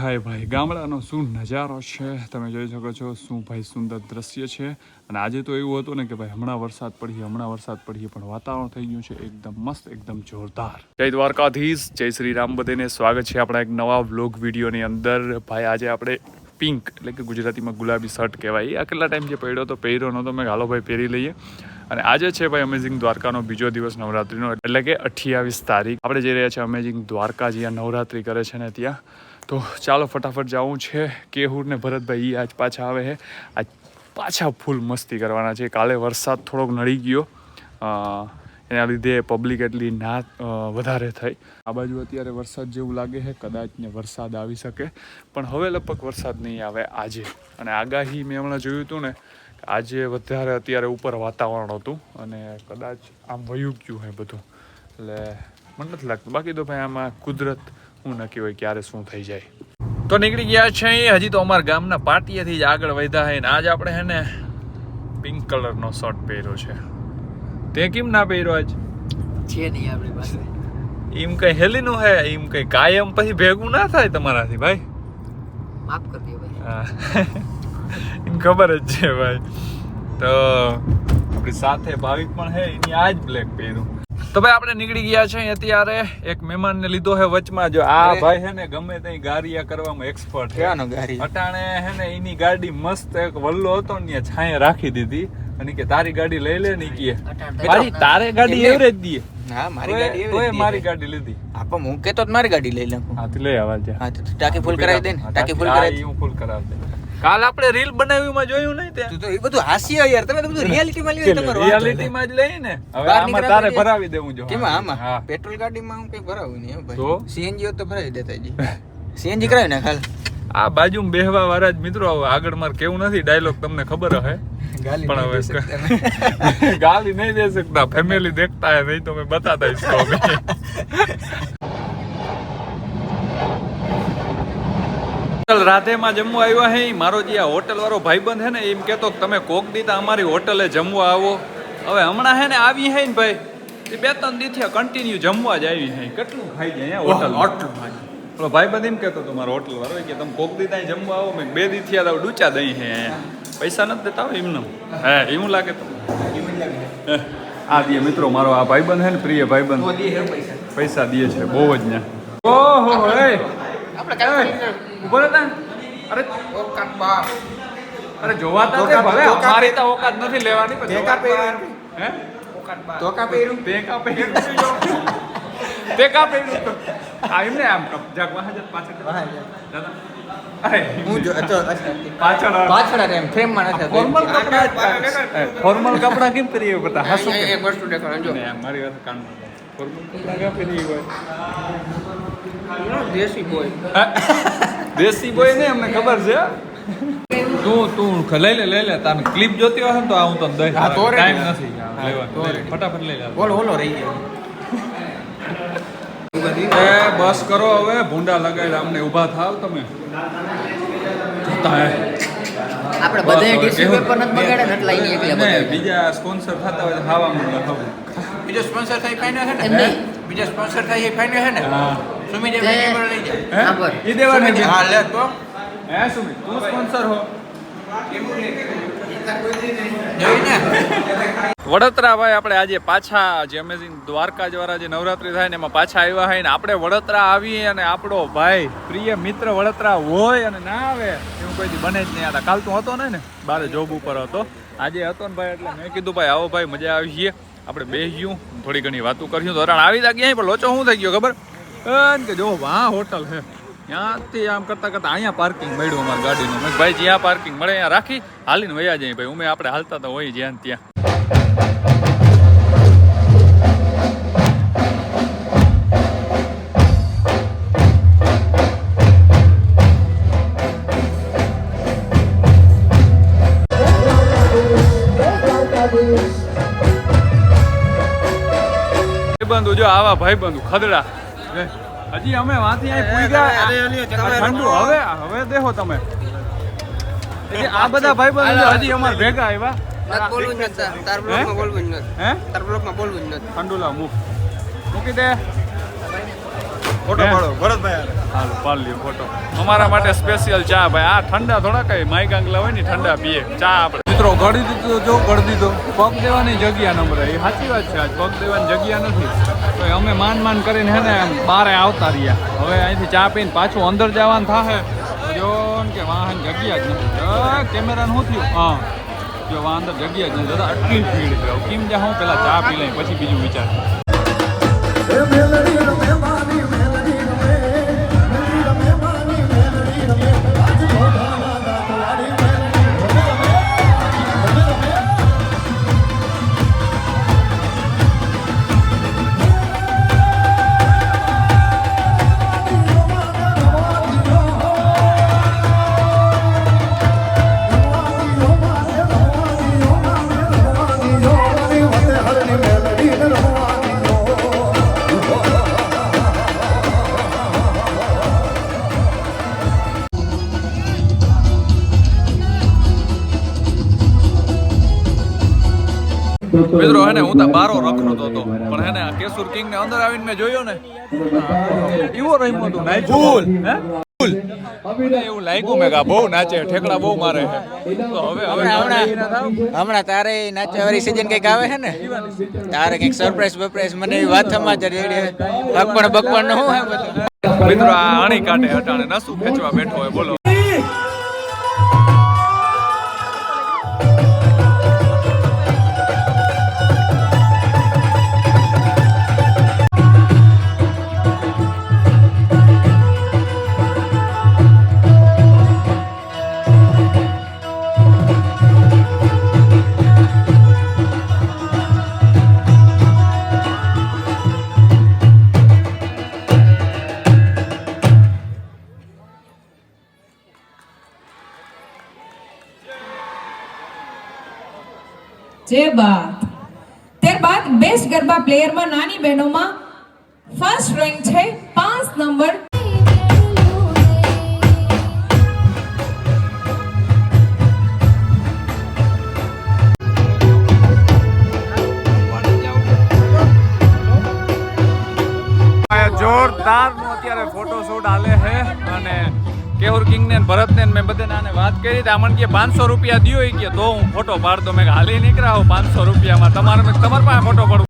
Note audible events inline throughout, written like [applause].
હાય ભાઈ, ગામડાનો શું નજારો છે? તમે જોઈ શકો છો શું ભાઈ સુંદર દ્રશ્ય છે. અને આજે તો એવું હતું ને કે ભાઈ હમણાં વરસાદ પડીએ, હમણાં વરસાદ પડીએ, પણ વાતાવરણ થઈ ગયું છે એકદમ મસ્ત, એકદમ જોરદાર. જય દ્વારકાધીશ, જય શ્રી રામ બધેને સ્વાગત છે આપણા એક નવા વ્લોગ વિડીયોની અંદર. ભાઈ, આજે આપણે પિંક, એટલે કે ગુજરાતીમાં ગુલાબી શર્ટ કહેવાય. આ કેટલા ટાઈમ જે પહેર્યો તો પહેર્યો નહોતો મેં હાલો ભાઈ, પહેરી લઈએ. અને આજે છે ભાઈ અમેઝિંગ દ્વારકાનો બીજો દિવસ નવરાત્રીનો, એટલે કે અઠ્યાવીસ તારીખ. આપણે જઈ રહ્યા છીએ અમેઝિંગ દ્વારકા જ્યાં નવરાત્રી કરે છે ને ત્યાં. તો ચાલો ફટાફટ જવું છે. કેહુર ને ભરતભાઈ આજ પાછા આવે છે. આજ પાછા ફૂલ મસ્તી કરવાના છે. કાલે વરસાદ થોડોક નડી ગયો. એના લીધે પબ્લિક એટલી ના વધારે થઈ. આ બાજુ અત્યારે વરસાદ જેવું લાગે છે. કદાચ ને વરસાદ આવી શકે. પણ હવે લગભગ વરસાદ નહીં આવે આજે. અને આગાહી મેં હમણાં જોયું હતું ને આજે વધારે અત્યારે ઉપર વાતાવરણ હતું. અને કદાચ આમ વયું ગયું છે બધું. એટલે મને નથી લાગતું. બાકી તો ભાઈ આમાં કુદરત હું નક્કી હોય ક્યારે શું થઈ જાય. તો નીકળી ગયા છે. હજી તો અમારા ગામના પાટિયાથી જ આગળ વધ્યા છે ને આજ આપણે હે ને પિંક કલરનો શર્ટ પહેર્યો છે. તે કેમ ના પહેર્યો આજ? છે નહીં આપણી પાસે. એમ કઈ હેલીનું હે એમ કઈ કાયમ પછી ભેગું ના થાય તમારાથી ભાઈ? માફ કરી દો ભાઈ. એમ ખબર જ છે ભાઈ. તો આપણી સાથે ભાવિક પણ હે એની આ જ બ્લેક પહેર્યું. તો ભાઈ આપણે નીકળી ગયા છે અત્યારે એક મહેમાન ને લીધો હે વચમાં. જો આ ભાઈ હે ને ગમે ત્યાં ગારિયા કરવામાં એક્સપર્ટ છે. ગારી અટાણે હે ને એની ગાડી મસ્ત એક વલ્લો હતો ને ત્યાં છાંયે રાખી દીધી. અને કે તારી ગાડી લઈ લે ને કે. મારી તારે ગાડી એવરેજ દીએ. હા મારી ગાડી એવરેજ મારી ગાડી લીધી. હા હું કેતો તો મારી ગાડી લઈ લઉં. હાથી લઈ આવા જા હા તો ટાંકી ફૂલ કરાવી દે ને. ટાંકી ફૂલ કરાવી. હું ફૂલ કરાવી દે કાલ આપણે રીલ બનાવીમાં જોયું નહીં તે. તો એ બધું હાસ્ય યાર. તમે બધું રિયાલિટી માં લઈ તમારું રિયાલિટીમાં જ લઈ ને. હવે આમાં તારે ભરાવી દેવું જો. કેમાં આમાં? પેટ્રોલ ગાડીમાં હું કઈ ભરાવું નહીં ભાઈ. તો? સીએનજી તો ભરાવી દેતા જી. સીએનજી કરાય ને ખાલ આ બાજુ બેહવા વાળા જ મિત્રો આગળ માર કેવું નથી ડાયલોગ તમને ખબર હે? પણ હવે [laughs] ગાલી નહીં દે શકતા. ફેમિલી દેખતા હે નહીં તો મેં બતાતા ઇસકો [laughs] રાધેમાં જમવા આવ્યા હે? મારો જે આ હોટલ વાળો ભાઈબંધ હે ને એમ કહેતો તમે કોક દીતા અમારી હોટલે જમવા આવો. હવે હમણાં હે ને આવી હે ને ભાઈ? એ બે ત્રણ દી કન્ટિન્યુ જમવા જ આવી હે. કેટલું ખાઈ જાય હોટલ? હોટલ પેલો ભાઈબંધ એમ કહેતો તમારો મારો હોટલ વાળો કે તમે કોક દી ત્યાં જમવા આવો મેં બે દી થયા તો ડૂચા દઈ હે પૈસા નથી દેતા હોય એમને હે એવું લાગે તો. આ દે મિત્રો મારો આ ભાઈબંધ હે ને પ્રિય ભાઈબંધ. પૈસા. દે છે બહુ જ ને. ઓહો આપણે ઊભો હતા અરે ઓકાત બા અરે જોવાતા છે ઓકાત- ભલે ઓકાત- અમારી તો ઓકાત નથી લેવાની પણ તે કા જોવાતા- પહેર્યું? હે? ઓકાત બાર. તો કા પહેર્યું? તે કા પહેર્યું. તે કા પહેર્યું. આ એમને આમ જાગ વાહ પાછળ દાદા અરે. હું જો તો પાછળ પાછળ એમ. ફ્રેમ નથી ફોર્મલ કપડા ફોર્મલ કપડા કેમ પહેરીએ બધા? હાસુ એક વસ્તુ દેખાડો જો. મારી વાત કાન ફોર્મલ કપડા કેમ પહેરીએ હોય દેશી બોય દેશી બોય ને અમને ખબર છે. તું તું લઈ લે લઈ લે તારે ક્લિપ જોતી હોય ને તો હું તને દઈ હા. ટાઈમ નથી. હા. ફટાફટ લઈ લે. ઓલો બોલો રહી ગયો. એ બસ કરો હવે ભૂંડા લગાડ અમને ઊભા થાવ તમે. આપણે બસ ટીશ્યુ પેપર નથી બગાડે એટલે અહીં એકલા ને, બીજા સ્પોન્સર થતા હોય તો ખાવા બીજો સ્પોન્સર થાય ફાઇનલ છે એમ ને બીજા સ્પોન્સર થાય એ ફાઇનલ છે ને? હા. સુમિત તે- એમ લઈ જાય. હે? બસ. ઈ દેવાની છે. હા લે તો. હે સુમિત તું સ્પોન્સર હો. વડોદરા ભાઈ આપણે આજે પાછા જે અમેઝિંગ દ્વારકા દ્વારા જે નવરાત્રી થાય ને એમાં પાછા આવ્યા હોય ને આપણે વડોદરા આવીએ અને આપણો ભાઈ પ્રિય મિત્ર વડોદરા હોય અને ના આવે એવું કોઈ દી બને જ નહીં. હતા કાલ તો હતો ને ને બારે જોબ ઉપર હતો. આજે હતો ને ભાઈ એટલે મેં કીધું ભાઈ આવો ભાઈ મજા આવી છીએ. આપણે બેસ્યું થોડી ઘણી વાતો કર્યું ધોરણ આવી આવી ગયા પણ લોચો શું થઈ ગયો ખબર? અન કે જો વાહ હોટલ છે ત્યાંથી આમ કરતા કરતા અહીંયા પાર્કિંગ મળ્યું અમારી ગાડીનું. મેં કીધું, ભાઈ જ્યાં પાર્કિંગ મળે અહીંયા રાખી. હાલીને વયા જઈએ ભાઈ. ઉમે આપણે હાલતા તો હોય જ્યાં ને ત્યાં. ભાઈબંધુ જો આવા ભાઈબંધુ ખદડા. લે, હજી અમે વાંથી અહીં અરે, અરે, ઠંડુ હવે હવે દેખો તમે. એટલે આ બધા ભાઈબંધુ હજી અમારે ભેગા આવ્યા નથી બોલવું જ નથી તાર બ્લોકમાં બોલવું જ નથી. હે? તાર બ્લોકમાં બોલવું જ નથી. ઠંડુ લાવ મૂક. મૂકી દે. ફોટો પાડો ભરતભાઈ હાલો પાડ ફોટો. અમારા માટે સ્પેશિયલ ચા ભાઈ. આ ઠંડા થોડા કઈ માય ગાંગલા હોય ને ઠંડા પીએ. ચા આપણે મિત્રો, ગળી દીધો જો ગળી દીધો. પગ દેવાની જગ્યા ન એ સાચી વાત છે, આજ પગ દેવાની જગ્યા નથી. તો અમે માન માન કરીને હે ને બારે આવતા રહ્યા. હવે અહીંથી ચા પીને પાછું અંદર જવાનું થાહે. જો કે વાહન જગ્યા જ નથી. કેમેરાનું શું થયું? હા. જો, વાહન જગ્યા જ નથી. દાદા, આટલી ભીડ કેમ જા હું પેલા ચા પી લઈ પછી બીજું વિચાર. મિત્રો હે ને હું તો બારો રખડતો હતો. પણ હે ને કેસુર કિંગ ને અંદર આવીને મેં જોયો ને એવો હતો. નાચ ફૂલ હે? ફૂલ એવું લાગ્યું મેં બહુ નાચે ઠેકડા બહુ મારે છે. તો હવે હવે હમણાં હમણાં તારે નાચ્યાવાળી સિઝન કંઈક આવે છે ને? તારે કંઈક સરપ્રાઈઝ બરપ્રાઈઝ મને એવી વાત સમાચાર રેડી બકપણ બકપણનું હે મિત્રો આ અણી કાઢે અટાણે નસું ખેંચવા બેઠો હોય બોલો. જે બાત ત્યારબાદ બેસ્ટ ગરબા પ્લેયરમાં નાની બહેનોમાં ફર્સ્ટ રેન્ક છે પાંચ નંબર. જોરદાર નો અત્યારે ફોટોશૂટ હાલે છે અને કેહુર કિંગ ને ભરત ને મેં બધાને આને વાત કરી હતી. આમણ કે પાંચસો રૂપિયા દ્યો ઈ કે તો હું ફોટો પાડતો. મેં હાલી નીકળ્યા હું પાંચસો રૂપિયામાં તમારે મેં કીધું, પાસે ફોટો પાડું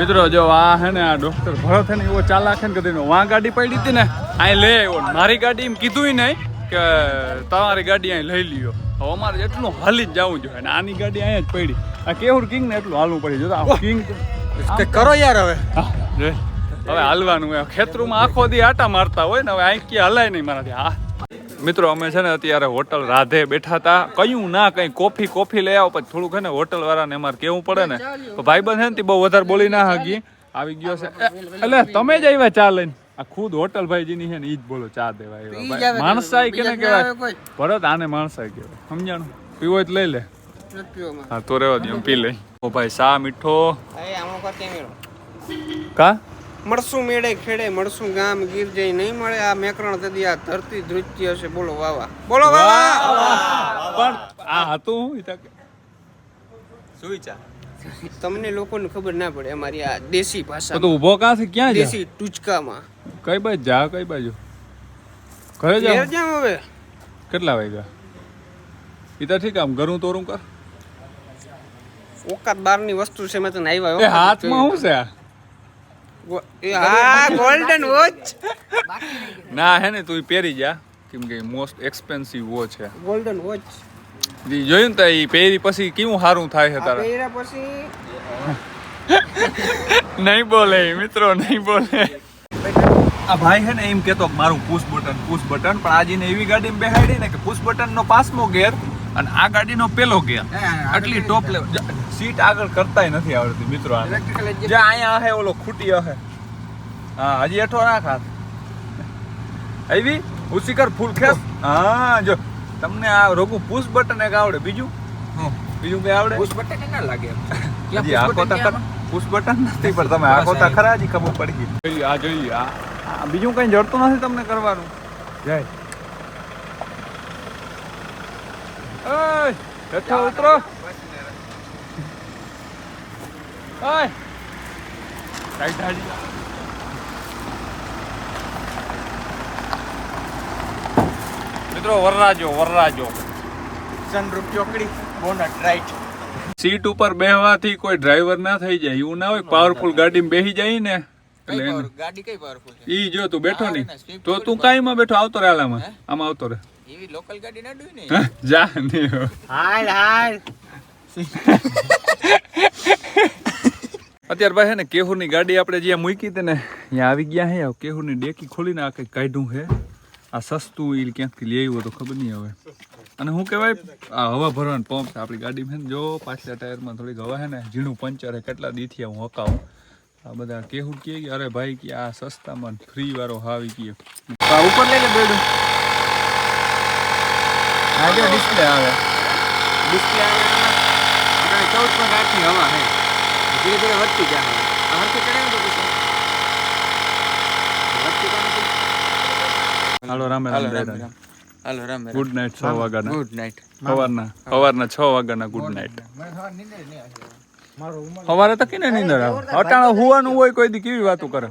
મિત્રો જો આ હે ને આ ડોક્ટર ભરત હે ને એવો ચાલાક છે ને કદી વાં ગાડી પડી હતી ને અહીં લઈ આવ્યો મારી ગાડી એમ કીધું નહીં કે તમારી ગાડી અહીં લઈ લ્યો. હવે અમારે એટલું હાલી જ જવું જોઈએ અને આની ગાડી અહીંયા જ પડી. આ કેહુર કિંગ ને એટલું હાલવું પડી. જો આ કિંગ કરો યાર હવે. હા, હવે હાલવાનું ખેતરમાં આખો દી આટા મારતા હોય ને હવે અહીં ક્યાં હલાય નહીં મારાથી. હા. મિત્રો અમે છે ને અત્યારે હોટલ રાધે બેઠા હતા. કયું ના કઈ કોફી કોફી લઈ આવો પછી થોડુંક હે ને હોટલ વાળાને અમારે કેવું પડે ને. તો ભાઈબંધ છે ને બહુ વધારે બોલી ના હગી. આવી ગયો છે. એટલે તમે જ આવ્યા ચા લઈને? આ ખુદ હોટલ ભાઈજીની છે ને ઈ જ બોલો ચા દેવા માણસાઈ કેને બીજા ના કહેવાય. ભરત આને માણસાઈ કહેવાય. સમજાણું? પીવો જ તો લઈ લે. હા તો રેવા દે પી લઈ. ઓ ભાઈ સા મીઠો. કા? મળશું મેળે ખેડે મળશું ગામ ગીર જઈ. નહીં મળે આ મેકરણ તદી આ ધરતી ધ્રુજતી હશે બોલો વાવા. બોલો વાવા. પણ આ હતું કે- તમને લોકોને ખબર ના પડે અમારી આ દેશી ભાષા તો ઊભો કાં છે ક્યાં દેશી ટૂચકામાં. કઈ બાજુ? જા કઈ બાજુ? ઘરે જાવ જા જામ હવે. કેટલા વાગ્યા ઈ તો ઠીક આમ ઘરું તોરું કર. ઓકાત બારની વસ્તુ છે મેં તને આવ્યા. હાથમાં શું છે આ? હા ગોલ્ડન વોચ ના હે ને તું પહેરી જા. કેમ કે મોસ્ટ એક્સપેન્સિવ વોચ છે. ગોલ્ડન વોચ જી જોયું ને તો એ પહેરી પછી કેવું સારું થાય છે આ તારે? પહેર્યા પછી નહીં બોલે મિત્રો નહીં બોલે. આ ભાઈ હે ને એમ કેતો મારું પુશ બટન પુશ બટન પણ આજે એવી ગાડીમાં બેહાડી ને કે પુશ બટન નો પાંચમો ગેર અને આ ગાડીનો પેલો ગેર આટલી ટોપ લેવલ સીટ આગળ કરતાય નથી આવડતી મિત્રો જે અહીંયા હે ઓલો ખૂટી હે. હા હજી હેઠો ના ખાસ આવી? ઉસી કર ફૂલ ખેસ હા જો તમને આ રોગુ પુશ બટન એક આવડે. બીજું? બીજું કઈ આવડે? પુશ બટન ના લાગે. હજી આખો તો ખરા પુશ બટન નથી પણ તમે આખો તો ખરા હજી ખબર પડી ગઈ. આ જોઈએ આ બીજું કઈ જડતું નથી તમને કરવાનું? જય. Ơi, હેઠો ઉતરો ઓય રાઈટ હાજી મિત્રો વરરાજો વરરાજો. સનરૂપ ચોકડી બોનટ રાઈટ સીટ ઉપર બેહવાથી કોઈ ડ્રાઈવર ના થઈ જાય એવું ના હોય પાવરફુલ ગાડીમાં બેહી જાય ને ગાડી કઈ પાવરફુલ ઈ જો તું બેઠો નહીં તો તું કાઈમાં બેઠો આવતો રહે આમાં આમાં આવતો રહે. એવી લોકલ ગાડી ના ડુઈ ને. હા, જા નહીં હાલ હાલ અત્યારે ભાઈ હે ને કેહુરની ગાડી આપણે જ્યાં મૂકી હતી ને ત્યાં આવી ગયા હે. કેહુરની ડેકી ખોલીને આ કંઈક કાઢ્યું છે આ સસ્તું ઈ ક્યાંકથી લઈ આવ્યો તો ખબર નહીં હવે. અને હું કહેવાય આ હવા ભરવાનું પંપ છે આપણી ગાડીમાં છે ને. જો પાછલા ટાયરમાં થોડીક હવા છે ને ઝીણું પંચર હે કેટલા દીથી હું હકાવું. આ બધા કેહુર કહે કે અરે ભાઈ કે આ સસ્તામાં ફ્રી વાળો હાવી કહે આ ઉપર લઈ લે બેડું. આ જો ડિસ્પ્લે આવે. ડિસ્પ્લે આપણે ચૌદ પોઈન્ટ આઠની હવા હે. ધીરે ધીરે વધતી જાય. આ હરખી ચડાવી તો પછી? હાલો રામે રામ હાલો રામ રામ. ગુડ નાઇટ છ વાગ્યાના. ગુડ નાઇટ સવારના સવારના છ વાગ્યાના ગુડ નાઇટ સવારે તો કીને નીંદર આવે? અટાણે હોવાનું હોય કોઈ દી કેવી વાતો કરે?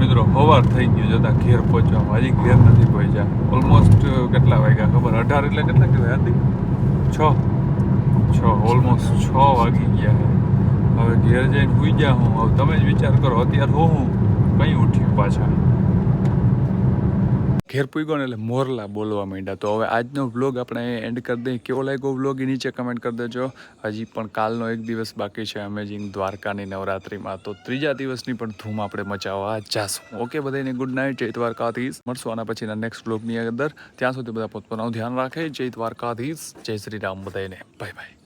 મિત્રો સવાર થઈ ગયું જતા ઘેર પહોંચવા હજી ઘેર નથી પહોંચ્યા ઓલમોસ્ટ કેટલા વાગ્યા? ખબર? અઢાર એટલે કેટલા કહેવાય? હતી છ. છ. ઓલમોસ્ટ છ વાગી ગયા. હવે ઘેર જઈને સુઈ ગયા હું. હવે તમે જ વિચાર કરો, અત્યારે હું હું? કંઈ ઉઠ્યું પાછા? ઘેર પૂગ્યો ને એટલે મોરલા બોલવા માંડ્યા. તો હવે આજનો વ્લોગ આપણે એન્ડ કરી દઈએ. કેવો લાગ્યો વ્લોગ એ નીચે કમેન્ટ કરી દેજો. હજી પણ કાલનો એક દિવસ બાકી છે અમેઝિંગ દ્વારકાની નવરાત્રિમાં. તો ત્રીજા દિવસની પણ ધૂમ આપણે મચાવવા જાશું. ઓકે બધાને ગુડ નાઇટ જય દ્વારકાધીશ. મળશું આના પછીના નેક્સ્ટ વ્લોગની અંદર. ત્યાં સુધી બધા પોતપોતાનું ધ્યાન રાખે. જય દ્વારકાધીશ. જય શ્રી રામ બધાને બાય બાય